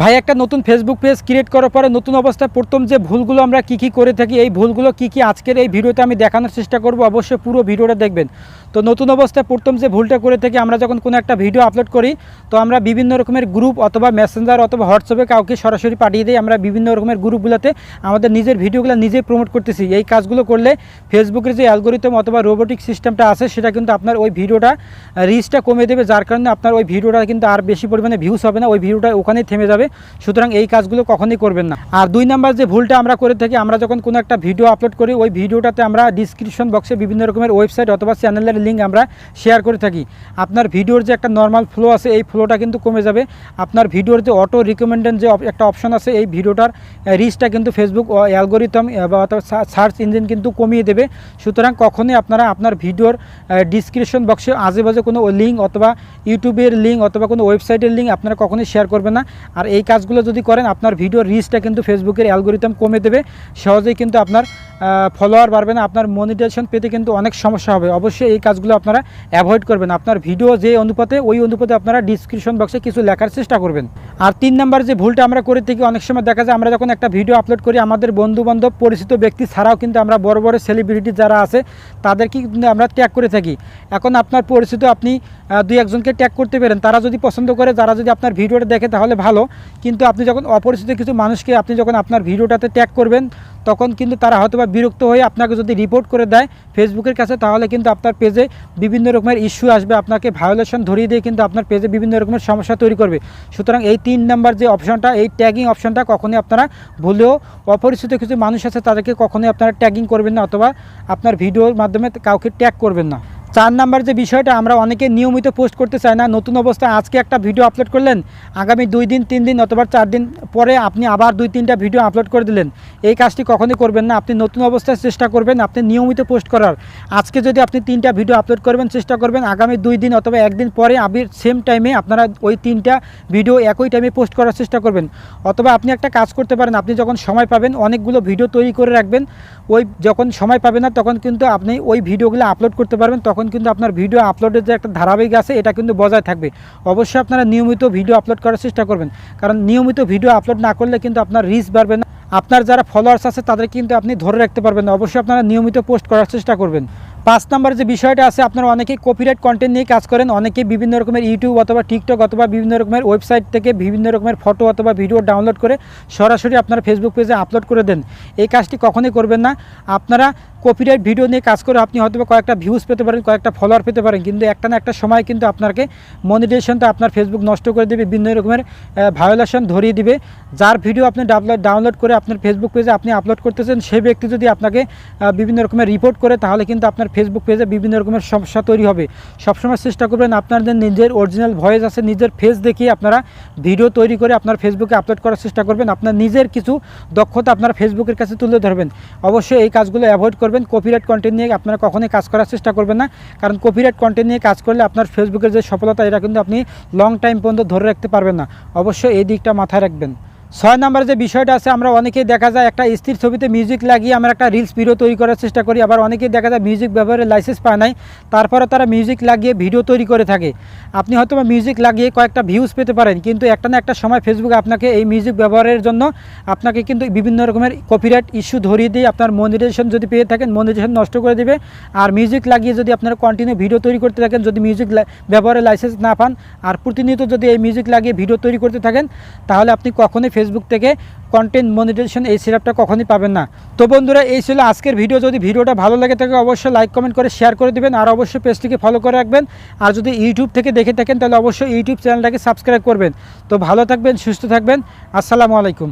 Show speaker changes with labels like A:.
A: ভাই, একটা নতুন ফেসবুক পেজ ক্রিয়েট করার পরে নতুন অবস্থায় প্রথম যে ভুলগুলো আমরা কি কি করে থাকি, এই ভুলগুলো কি কি আজকের এই ভিডিওতে আমি দেখানোর চেষ্টা করব, অবশ্যই পুরো ভিডিওটা দেখবেন। তো নতুন অবস্থায় প্রথম যে ভুলটা করে থাকি আমরা যখন কোনো একটা ভিডিও আপলোড করি, তো আমরা বিভিন্ন রকমের গ্রুপ অথবা মেসেঞ্জার অথবা হোয়াটসঅ্যাপে কাউকে সরাসরি পাঠিয়ে দিই। আমরা বিভিন্ন রকমের গ্রুপগুলোতে আমাদের নিজের ভিডিওগুলো নিজেই প্রমোট করতেছি। এই কাজগুলো করলে ফেসবুকের যে অ্যালগোরিদম অথবা রোবোটিক সিস্টেমটা আছে, সেটা কিন্তু আপনার ওই ভিডিওটা রিচটা কমে দেবে। যার কারণে আপনার ওই ভিডিওটা কিন্তু আর বেশি পরিমাণে ভিউস হবে না। ওই ভিডিওটা ওখানেই থেমে যাবে। সুতরাং এই কাজগুলো কখনোই করবেন না। আর দুই নাম্বার যে ভুলটা আমরা করে থাকি, আমরা যখন কোনো একটা ভিডিও আপলোড করি, ওই ভিডিওটাতে আমরা ডিসক্রিপশন বক্সে বিভিন্ন রকমের ওয়েবসাইট অথবা চ্যানেলের লিঙ্ক আমরা শেয়ার করে থাকি। আপনার ভিডিওর যে একটা নর্মাল ফ্লো আছে, এই ফ্লোটা কিন্তু কমে যাবে। আপনার ভিডিওর যে অটো রিকমেন্ডেন যে একটা অপশন আছে, এই ভিডিওটার রিচটা কিন্তু ফেসবুক অ্যালগোরিদম বা অথবা সার্চ ইঞ্জিন কিন্তু কমিয়ে দেবে। সুতরাং কখনই আপনারা আপনার ভিডিওর ডিসক্রিপশন বক্সে আজেবাজে কোনো লিঙ্ক অথবা ইউটিউবের লিঙ্ক অথবা কোনো ওয়েবসাইটের লিঙ্ক আপনারা কখনোই শেয়ার করবেন না। আর এই কাজগুলো যদি করেন, আপনার ভিডিওর রিচটা কিন্তু ফেসবুকের অ্যালগোরিদম কমে দেবে। সহজেই কিন্তু আপনার ফলোয়ার বাড়বে না, আপনার মনিটাইজেশন পেতে কিন্তু অনেক সমস্যা হবে। অবশ্যই এই কাজগুলো আপনারা অ্যাভয়েড করবেন। আপনার ভিডিও যে অনুপাতে, ওই অনুপাতে আপনারা ডিসক্রিপশন বক্সে কিছু লেখার চেষ্টা করবেন। আর তিন নাম্বার যে ভুলটা আমরা করে থাকি, অনেক সময় দেখা যায় আমরা যখন একটা ভিডিও আপলোড করি, আমাদের বন্ধু বান্ধব পরিচিত ব্যক্তি ছাড়াও কিন্তু আমরা বড় বড় সেলিব্রিটি যারা আছে, তাদেরকে কিন্তু আমরা ট্যাগ করে থাকি। এখন আপনার পরিচিত আপনি দুই একজনকে ট্যাগ করতে পারেন। তারা যদি পছন্দ করে, যারা যদি আপনার ভিডিওটা দেখে, তাহলে ভালো। কিন্তু আপনি যখন অপরিচিত কিছু মানুষকে, আপনি যখন আপনার ভিডিওটাতে ট্যাগ করবেন, তখন কিন্তু তারা হয়তো বা বিরক্ত হয়ে আপনাকে যদি রিপোর্ট করে দেয় ফেসবুকের কাছে, তাহলে কিন্তু আপনার পেজে বিভিন্ন রকমের ইস্যু আসবে। আপনাকে ভায়োলেশন ধরিয়ে দিয়ে কিন্তু আপনার পেজে বিভিন্ন রকমের সমস্যা তৈরি করবে। সুতরাং এই তিন নাম্বার যে অপশনটা এই ট্যাগিং অপশনটা কখনোই আপনারা ভুলেও অপরিচিত কিছু মানুষ আছে, তাদেরকে কখনোই আপনারা ট্যাগিং করবেন না, অথবা আপনার ভিডিওর মাধ্যমে কাউকে ট্যাগ করবেন না। চার নাম্বার যে বিষয়টা, আমরা অনেকে নিয়মিত পোস্ট করতে চাই না, নতুন অবস্থায় আজকে একটা ভিডিও আপলোড করলেন, আগামী দুই দিন, তিন দিন অথবা চার দিন পরে আপনি আবার দুই, তিনটা ভিডিও আপলোড করে দিলেন। এই কাজটি কখনই করবেন না, আপনি নতুন অবস্থায় চেষ্টা করবেন, আপনি নিয়মিত পোস্ট করার। আজকে যদি আপনি তিনটা ভিডিও আপলোড করবেন, চেষ্টা করবেন, আগামী দুই দিন অথবা একদিন পরে আপনি সেম টাইমে আপনারা ওই তিনটা ভিডিও একই টাইমে পোস্ট করার চেষ্টা করবেন। অথবা আপনি একটা কাজ করতে পারেন, আপনি যখন সময় পাবেন, অনেকগুলো ভিডিও তৈরি করে রাখবেন। ওই যখন সময় পাবেন না, তখন কিন্তু আপনি ওই ভিডিওগুলো আপলোড করতে পারবেন, তখন কিন্তু আপনার ভিডিও আপলোডের যে একটা ধারাবাহিক আছে, এটা কিন্তু বজায় থাকবে। অবশ্যই আপনারা নিয়মিত ভিডিও আপলোড করার চেষ্টা করবেন। কারণ নিয়মিত ভিডিও আপলোড না করলে কিন্তু আপনার রিচ বাড়বে না। আপনার যারা ফলোয়ার্স আছে, তাদের কিন্তু আপনি ধরে রাখতে পারবেন অবশ্যই আপনারা নিয়মিত পোস্ট করার চেষ্টা করবেন। পাঁচ নাম্বার যে বিষয়টা আছে, আপনারা অনেকেই কপিরাইট কন্টেন্ট নিয়ে কাজ করেন, অনেকেই বিভিন্ন রকমের ইউটিউব অথবা টিকটক অথবা বিভিন্ন রকমের ওয়েবসাইট থেকে বিভিন্ন রকমের ফটো অথবা ভিডিও ডাউনলোড করে সরাসরি আপনার ফেসবুক পেজে আপলোড করে দেন। এই কাজটি কখনোই করবেন না। আপনারা কপিরাইট ভিডিও নিয়ে কাজ করে আপনি হয়তো কয়েকটা ভিউজ পেতে পারেন, কয়েকটা ফলোয়ার পেতে পারেন, কিন্তু একটা না একটা সময় কিন্তু আপনাকে মনিটাইজেশনটা আপনার ফেসবুক নষ্ট করে দেবে, বিভিন্ন রকমের ভায়োলেশন ধরিয়ে দিবে। যার ভিডিও আপনি ডাউনলোড ডাউনলোড করে আপনার ফেসবুক পেজে আপনি আপলোড করতেছেন সেই ব্যক্তি যদি আপনাকে বিভিন্ন রকমের রিপোর্ট করে, তাহলে কিন্তু আপনার ফেসবুক পেজে বিভিন্ন রকমের সমস্যা তৈরি হবে। সবসময় চেষ্টা করবেন আপনাদের নিজের অরিজিনাল ভয়েস আছে, নিজের ফেস দেখিয়ে আপনারা ভিডিও তৈরি করে আপনার ফেসবুকে আপলোড করার চেষ্টা করবেন। আপনার নিজের কিছু দক্ষতা আপনারা ফেসবুকের কাছে তুলে ধরবেন। অবশ্যই এই কাজগুলো অ্যাভয়েড করবেন। কপিরাইট কন্টেন্ট নিয়ে আপনারা কখনোই কাজ করার চেষ্টা করবেন না। কারণ কপিরাইট কন্টেন্ট নিয়ে কাজ করলে আপনার ফেসবুকের যে সফলতা, এটা কিন্তু আপনি লং টাইম পর্যন্ত ধরে রাখতে পারবেন না। অবশ্যই এই দিকটা মাথায় রাখবেন। ছয় নম্বরে যে বিষয়টা আছে, আমরা অনেকেই দেখা যায় একটা স্থির ছবিতে মিউজিক লাগিয়ে আমরা একটা রিলস ভিডিও তৈরি করার চেষ্টা করি, আবার অনেকেই দেখা যায় মিউজিক ব্যবহারের লাইসেন্স পায় নাই তারপরে তারা মিউজিক লাগিয়ে ভিডিও তৈরি করে থাকে। আপনি হয়তো মিউজিক লাগিয়ে কয়েকটা ভিউজ পেতে পারেন, কিন্তু একটা না একটা সময় ফেসবুকে আপনাকে এই মিউজিক ব্যবহারের জন্য আপনাকে কিন্তু বিভিন্ন রকমের কপিরাইট ইস্যু ধরিয়ে দিয়ে আপনার মনিটাইজেশন যদি পেয়ে থাকেন মনিটাইজেশন নষ্ট করে দেবে। আর মিউজিক লাগিয়ে যদি আপনারা কন্টিনিউ ভিডিও তৈরি করতে থাকেন, যদি মিউজিক ব্যবহারের লাইসেন্স না পান, আর প্রতিনিয়ত যদি এই মিউজিক লাগিয়ে ভিডিও তৈরি করতে থাকেন, তাহলে আপনি কখনোই ফেসবুক থেকে কন্টেন্ট মনিটাইজেশন এই সিরাপটা কখনই পাবেন না। তো বন্ধুরা, এই ছিল আজকের ভিডিও যদি ভিডিওটা ভালো লাগে থাকে, অবশ্যই লাইক কমেন্ট করে শেয়ার করে দেবেন আর অবশ্যই পেজটিকে ফলো করে রাখবেন। আর যদি ইউটিউব থেকে দেখে থাকেন, তাহলে অবশ্যই ইউটিউব চ্যানেলটাকে সাবস্ক্রাইব করবেন। তো ভালো থাকবেন, সুস্থ থাকবেন। আসসালামু আলাইকুম।